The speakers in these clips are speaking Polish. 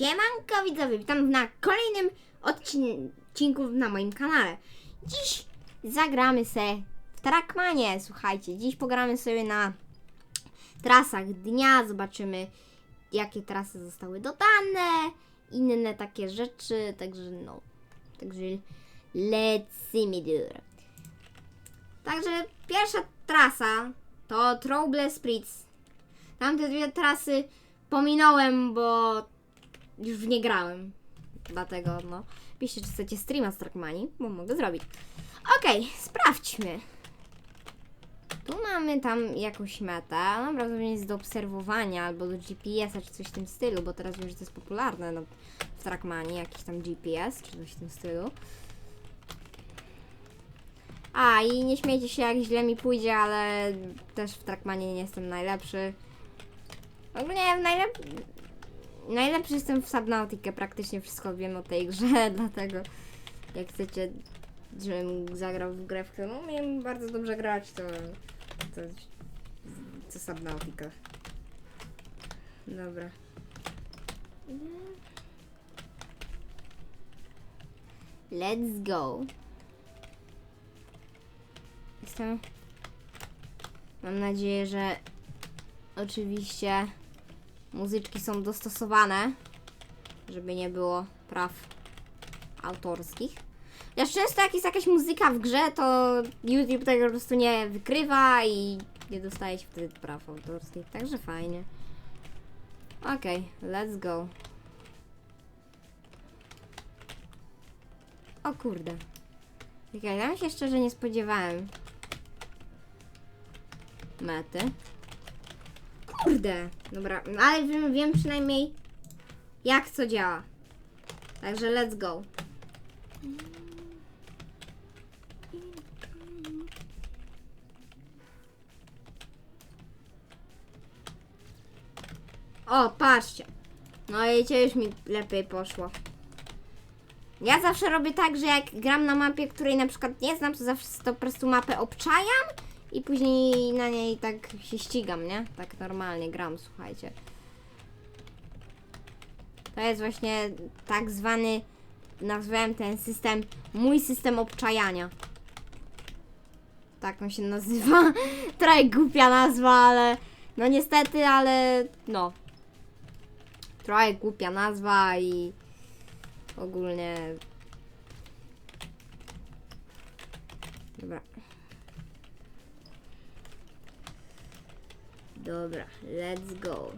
Siemanko widzowie, witam na kolejnym odcinku na moim kanale. Dziś zagramy se w Trackmanie, słuchajcie, dziś pogramy sobie na trasach dnia, zobaczymy jakie trasy zostały dodane, inne takie rzeczy, także no, także lecimy dur. Także pierwsza trasa to Trouble Spritz. Tamte dwie trasy pominąłem, bo już w nie grałem. Dlatego, no. Piszcie, czy chcecie streama z Trackmanii, bo mogę zrobić. Okej, sprawdźmy. Tu mamy tam jakąś metę. Ona prawdopodobnie jest do obserwowania albo do GPS-a, czy coś w tym stylu, bo teraz wiem, że to jest popularne no, w Trackmanii, jakiś tam GPS, czy coś w tym stylu. A, i nie śmiejcie się, jak źle mi pójdzie, ale też w Trackmanie nie jestem najlepszy. Ogólnie najlep... najlepszy jestem w Subnautica, praktycznie wszystko wiem o tej grze, dlatego jak chcecie, żebym zagrał w grę, w którą umiem bardzo dobrze grać, to, to, to Subnautica. Dobra. Let's go. Jestem. Mam nadzieję, że oczywiście muzyczki są dostosowane, żeby nie było praw autorskich. Ja często jak jest jakaś muzyka w grze, to YouTube tego po prostu nie wykrywa i nie dostajecie wtedy praw autorskich, także fajnie. Okej, let's go. O kurde. Czekaj, ja się szczerze nie spodziewałem mety. Kurde! Dobra, ale wiem, wiem przynajmniej jak co działa. Także let's go. O, patrzcie. No i już mi lepiej poszło. Ja zawsze robię tak, że jak gram na mapie, której na przykład nie znam, to zawsze to po prostu mapę obczajam i później na niej tak się ścigam, nie? Tak normalnie gram, słuchajcie. To jest właśnie tak zwany, nazwałem ten system, mój system obczajania. Tak on się nazywa. Trochę głupia nazwa, ale no niestety, ale no. Trochę głupia nazwa i ogólnie. Dobra. Dobra, let's go.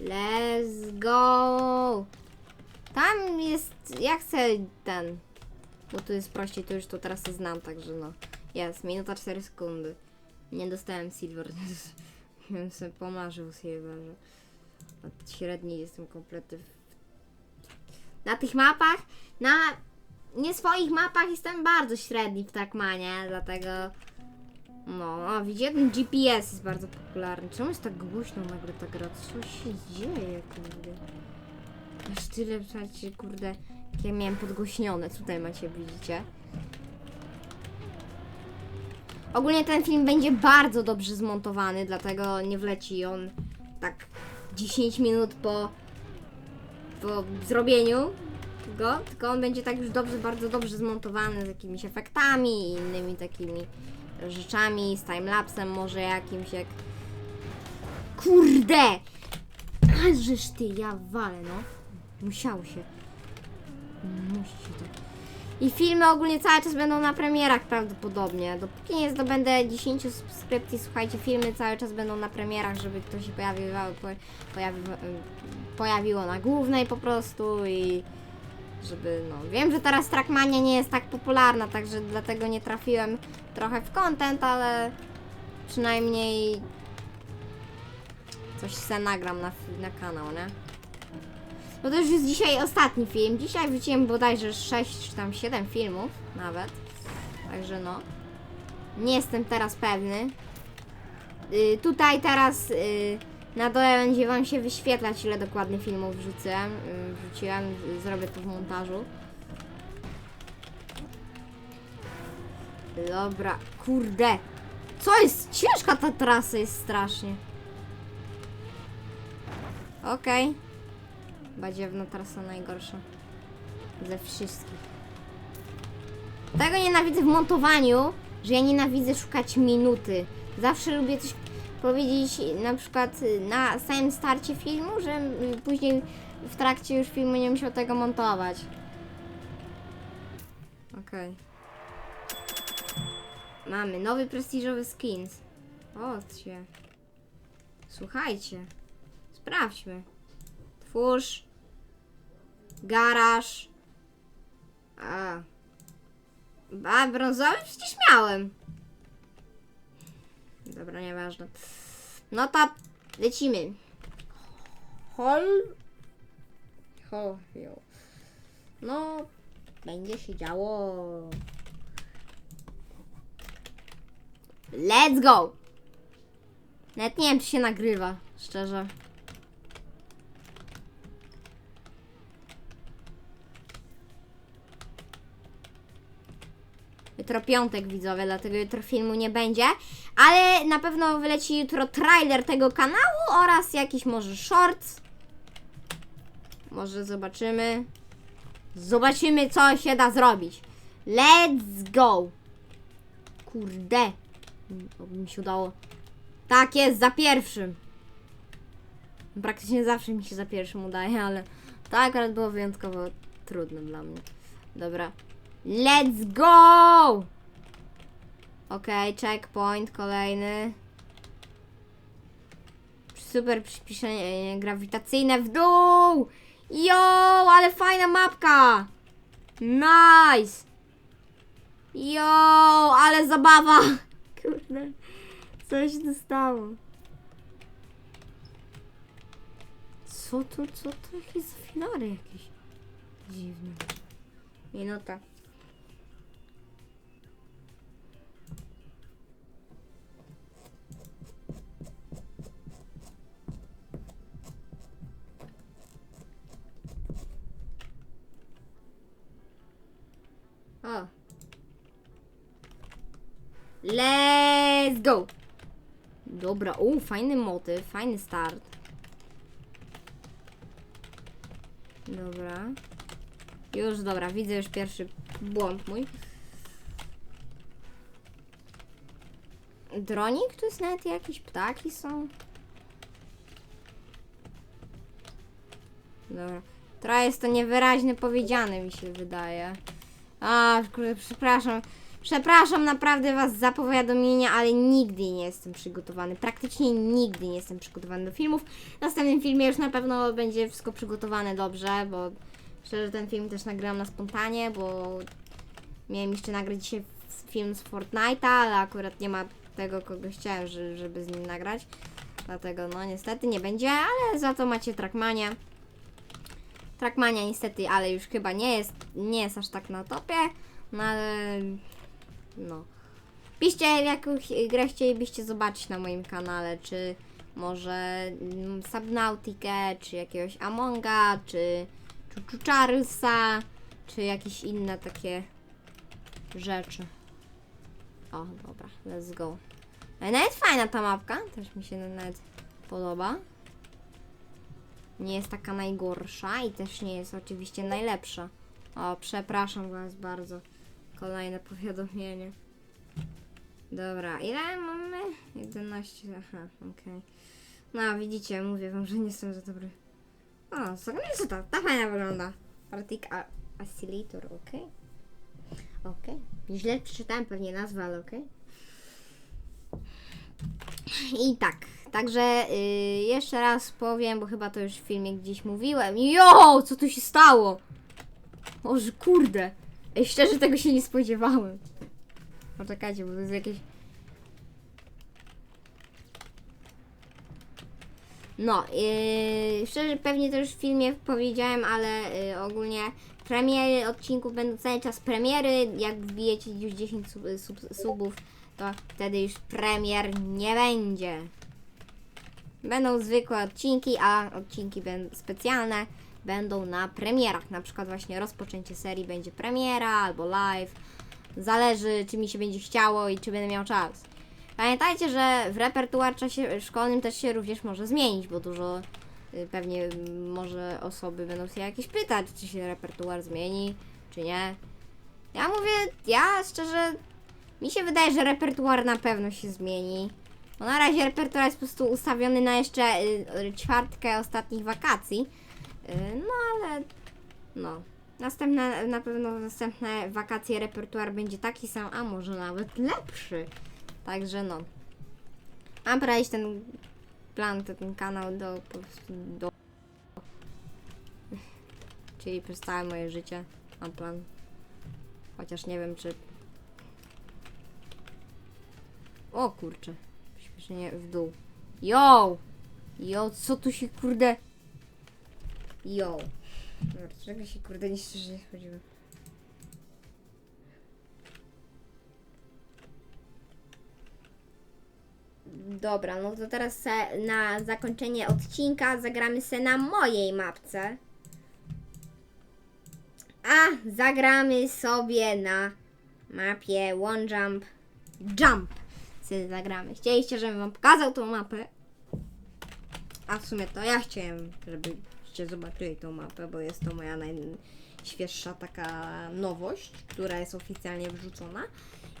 Let's go. Tam jest, ja chcę ten, bo tu jest prościej, to już to teraz znam, także no. Jest, minuta 4 sekundy. Nie dostałem silver, bym sobie pomarzył silver, że od średniej jestem kompletny. w- Na tych mapach, na nie swoich mapach jestem bardzo średni w Trackmanie, dlatego no, widzicie, ten GPS jest bardzo popularny. Czemu jest tak głośno nagle ta gra? Co się dzieje, kurde? Aż tyle, słuchajcie, kurde, jak ja miałem podgłośnione. Tutaj macie, widzicie? Ogólnie ten film będzie bardzo dobrze zmontowany, dlatego nie wleci on tak 10 minut po, po zrobieniu go, tylko on będzie tak już dobrze, bardzo dobrze zmontowany z jakimiś efektami i innymi takimi rzeczami, z timelapsem może jakimś jak... Kurde! Żeż ty, ja walę, no. Musiał się. Musi się tak. I filmy ogólnie cały czas będą na premierach prawdopodobnie. Dopóki nie zdobędę 10 subskrypcji, słuchajcie, filmy cały czas będą na premierach, żeby to się pojawiło, po, pojawi, pojawiło na głównej po prostu i żeby, no, wiem, że teraz Trackmania nie jest tak popularna, także dlatego nie trafiłem trochę w content, ale przynajmniej coś se nagram na, na kanał, nie? Bo to już jest dzisiaj ostatni film. Dzisiaj wrzuciłem bodajże 6 czy tam 7 filmów nawet. Także no. Nie jestem teraz pewny. Y, tutaj teraz y, na dole będzie wam się wyświetlać ile dokładnie filmów wrzuciłem. Y, wrzuciłem, zrobię to w montażu. Dobra, kurde. Co jest? Ciężka ta trasa jest strasznie. Okej. Badziewna trasa najgorsza. Ze wszystkich. Tego nienawidzę w montowaniu, że ja nienawidzę szukać minuty. Zawsze lubię coś powiedzieć na przykład na samym starcie filmu, że później w trakcie już filmu nie musiał tego montować. Okej. Mamy nowy prestiżowy skins. Się. Słuchajcie. Sprawdźmy. Twórz. Garaż. A. A, brązowy przecież miałem. Dobra, nieważne. No to lecimy. Hol. Hol. No, będzie się działo. Let's go! Nawet nie wiem, czy się nagrywa, szczerze. Jutro piątek widzowie, dlatego jutro filmu nie będzie. Ale na pewno wyleci jutro trailer tego kanału oraz jakiś może shorts. Może zobaczymy. Zobaczymy, co się da zrobić. Let's go! Kurde. Oby mi się udało. Tak jest, za pierwszym. Praktycznie zawsze mi się za pierwszym udaje, ale to akurat było wyjątkowo trudne dla mnie. Dobra. Let's go! Okej, checkpoint kolejny. Super przyspieszenie grawitacyjne w dół! Jo, ale fajna mapka! Nice! Jo, ale zabawa! Kurde, co się tu stało? Co tu, co to jakieś filary jakieś dziwne. Minuta. Let's go! Dobra, u, fajny motyw, fajny start. Dobra. Już, dobra, widzę już pierwszy błąd mój. Dronik? Tu jest nawet jakieś ptaki są. Dobra. Trochę jest to niewyraźnie powiedziane, mi się wydaje. A, przepraszam. Przepraszam naprawdę Was za powiadomienia, ale nigdy nie jestem przygotowany. Praktycznie nigdy nie jestem przygotowany do filmów. W następnym filmie już na pewno będzie wszystko przygotowane dobrze, bo szczerze ten film też nagrałam na spontanie, bo miałem jeszcze nagrać dzisiaj film z Fortnite'a, ale akurat nie ma tego, kogo chciałem, że- żeby z nim nagrać. Dlatego no niestety nie będzie, ale za to macie Trackmania. Trackmania niestety, ale już chyba nie jest, nie jest aż tak na topie, no ale no. Piszcie jakąś grę chcielibyście zobaczyć na moim kanale, czy może mm, Subnautikę, czy jakiegoś Amonga, czy Chuchucharusa, czy jakieś inne takie rzeczy. O, dobra, let's go. E, Nawet fajna ta mapka, też mi się nawet podoba. Nie jest taka najgorsza i też nie jest oczywiście najlepsza. O, przepraszam Was bardzo. Kolejne powiadomienie. Dobra, ile mamy? 11, aha, okej. No, widzicie, mówię Wam, że nie jestem za dobry. O, co ta, ta fajna wygląda. Partik a- Oscillator, okej. Okej. Źle przeczytałem pewnie nazwę, ale okej. I tak, także y, jeszcze raz powiem, bo chyba to już w filmie gdzieś mówiłem. Jo, co tu się stało? Boże, kurde. Ej, szczerze tego się nie spodziewałem. Poczekajcie, bo to jest jakieś... No, yy, szczerze pewnie to już w filmie powiedziałem, ale yy, ogólnie premiery odcinków będą cały czas premiery. Jak wbijecie już 10 sub, sub, subów, to wtedy już premier nie będzie. Będą zwykłe odcinki, a odcinki będą specjalne będą na premierach. Na przykład właśnie rozpoczęcie serii będzie premiera albo live. Zależy, czy mi się będzie chciało i czy będę miał czas. Pamiętajcie, że w repertuar czasie szkolnym też się również może zmienić, bo dużo y, pewnie może osoby będą się jakieś pytać, czy się repertuar zmieni, czy nie. Ja mówię, ja szczerze, mi się wydaje, że repertuar na pewno się zmieni. Bo na razie repertuar jest po prostu ustawiony na jeszcze y, czwartkę ostatnich wakacji. Y, no ale no. Następne, na pewno następne wakacje repertuar będzie taki sam, a może nawet lepszy. Także no. Mam prowadzić ten plan, ten kanał do po prostu do. Czyli przez całe moje życie mam plan. Chociaż nie wiem czy. O kurczę. Śpiesznie w dół. Yo! Yo, co tu się kurde. Yo. Dobra, czego się kurde nie szczerze nie spodziewam. Dobra, no to teraz na zakończenie odcinka zagramy se na mojej mapce. A zagramy sobie na mapie One Jump Jump. Se zagramy. Chcieliście, żebym wam pokazał tą mapę. A w sumie to ja chciałem, żebyście zobaczyli tą mapę, bo jest to moja najświeższa taka nowość, która jest oficjalnie wrzucona.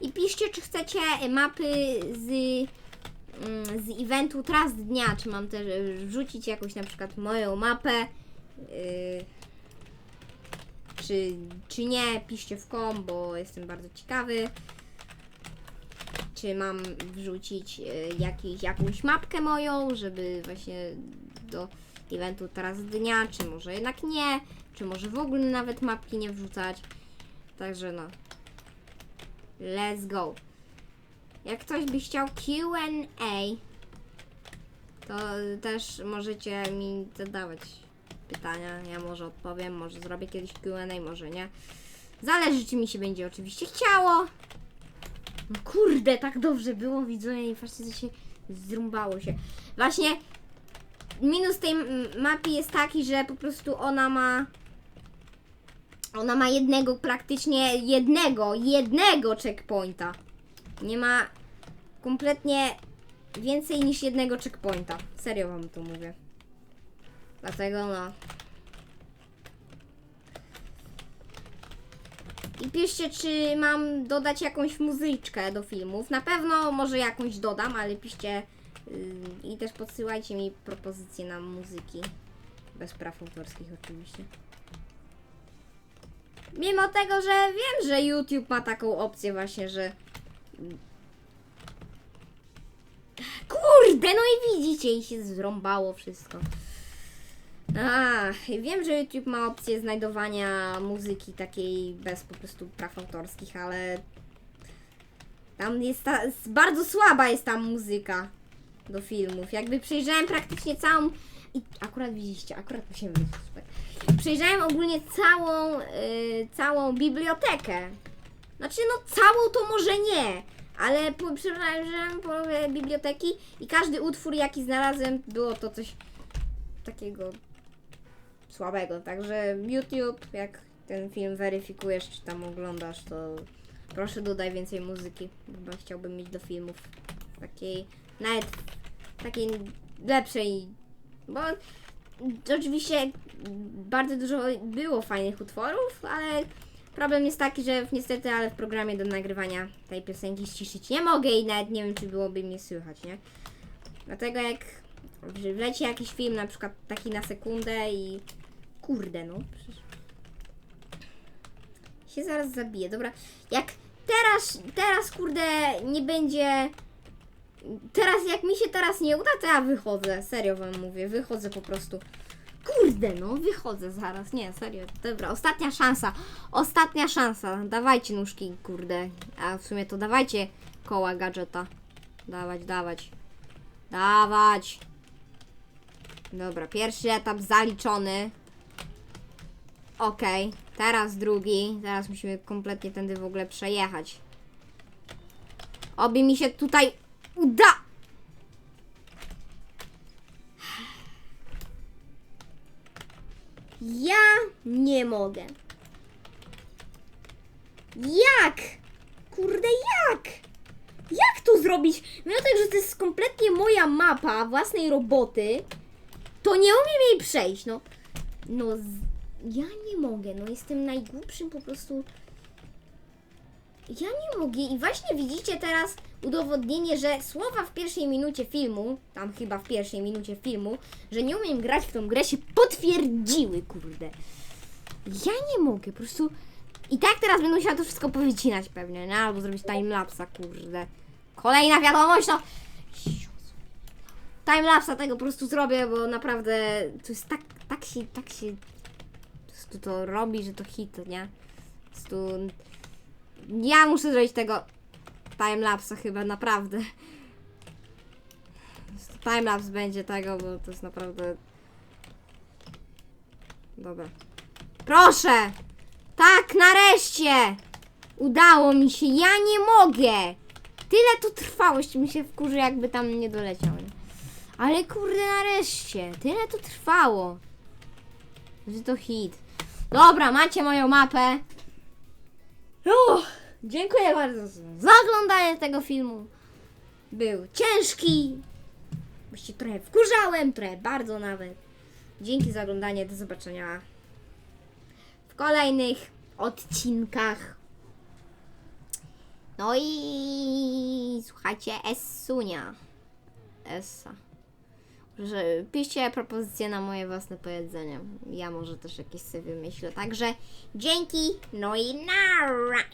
I piszcie, czy chcecie mapy z, mm, z eventu Trust Dnia, czy mam też wrzucić jakąś na przykład moją mapę, yy, czy, czy nie, piszcie w kom, bo jestem bardzo ciekawy. Czy mam wrzucić y, jakiś, jakąś mapkę moją, żeby właśnie do eventu teraz dnia, czy może jednak nie, czy może w ogóle nawet mapki nie wrzucać. Także no. Let's go. Jak ktoś by chciał Q&A, to też możecie mi zadawać pytania. Ja może odpowiem, może zrobię kiedyś Q&A, może nie. Zależy, czy mi się będzie oczywiście chciało. No kurde, tak dobrze było, widzowie, i co się zrąbało się. Właśnie minus tej mapy jest taki, że po prostu ona ma ona ma jednego, praktycznie jednego, jednego checkpointa. Nie ma kompletnie więcej niż jednego checkpointa. Serio wam to mówię. Dlatego no. I piszcie, czy mam dodać jakąś muzyczkę do filmów. Na pewno może jakąś dodam, ale piszcie i też podsyłajcie mi propozycje na muzyki. Bez praw autorskich oczywiście. Mimo tego, że wiem, że YouTube ma taką opcję właśnie, że... Kurde, no i widzicie, i się zrąbało wszystko. A, wiem, że YouTube ma opcję znajdowania muzyki takiej bez po prostu praw autorskich, ale tam jest ta, bardzo słaba jest tam muzyka do filmów. Jakby przejrzałem praktycznie całą i akurat widzieliście, akurat musiałem wyjść super. Przejrzałem ogólnie całą, y, całą bibliotekę. Znaczy no całą to może nie, ale po, przejrzałem połowę biblioteki i każdy utwór jaki znalazłem było to coś takiego słabego. Także YouTube, jak ten film weryfikujesz, czy tam oglądasz, to proszę dodaj więcej muzyki, bo chciałbym mieć do filmów takiej, nawet takiej lepszej, bo oczywiście bardzo dużo było fajnych utworów, ale problem jest taki, że niestety, ale w programie do nagrywania tej piosenki ściszyć nie mogę i nawet nie wiem, czy byłoby mnie słychać, nie? Dlatego jak wleci jakiś film, na przykład taki na sekundę i kurde no, przecież się zaraz zabiję, dobra, jak teraz, teraz kurde nie będzie, teraz jak mi się teraz nie uda, to ja wychodzę, serio wam mówię, wychodzę po prostu. Kurde, no, wychodzę zaraz. Nie, serio. Dobra, ostatnia szansa. Ostatnia szansa. Dawajcie nóżki, kurde. A w sumie to dawajcie koła gadżeta. Dawać, dawać. Dawać. Dobra, pierwszy etap zaliczony. Okej, teraz drugi. Teraz musimy kompletnie tędy w ogóle przejechać. Oby mi się tutaj uda. Ja nie mogę. Jak? Kurde, jak? Jak to zrobić? Mimo tego, że to jest kompletnie moja mapa własnej roboty, to nie umiem jej przejść, no. No, ja nie mogę, no jestem najgłupszym po prostu. Ja nie mogę i właśnie widzicie teraz udowodnienie, że słowa w pierwszej minucie filmu, tam chyba w pierwszej minucie filmu, że nie umiem grać w tą grę się potwierdziły, kurde. Ja nie mogę, po prostu... I tak teraz będę musiała to wszystko powycinać pewnie, nie? Albo zrobić timelapsa, kurde. Kolejna wiadomość, no! Timelapsa tego po prostu zrobię, bo naprawdę to jest tak, tak się, tak się prostu to robi, że to hit, nie? Po prostu ja muszę zrobić tego timelapsa chyba, naprawdę. Timelapse będzie tego, bo to jest naprawdę... Dobra. Proszę! Tak, nareszcie! Udało mi się, ja nie mogę! Tyle to trwało, mi się wkurzy, jakby tam nie doleciał. Ale kurde, nareszcie! Tyle to trwało. Że to hit. Dobra, macie moją mapę. Uff, dziękuję bardzo za oglądanie tego filmu. Był ciężki. Właściwie trochę wkurzałem, trochę bardzo nawet. Dzięki za oglądanie, do zobaczenia w kolejnych odcinkach. No i słuchajcie, Essunia. Essa. Że piszcie propozycje na moje własne powiedzenie. Ja może też jakieś sobie wymyślę. Także dzięki, no i nara!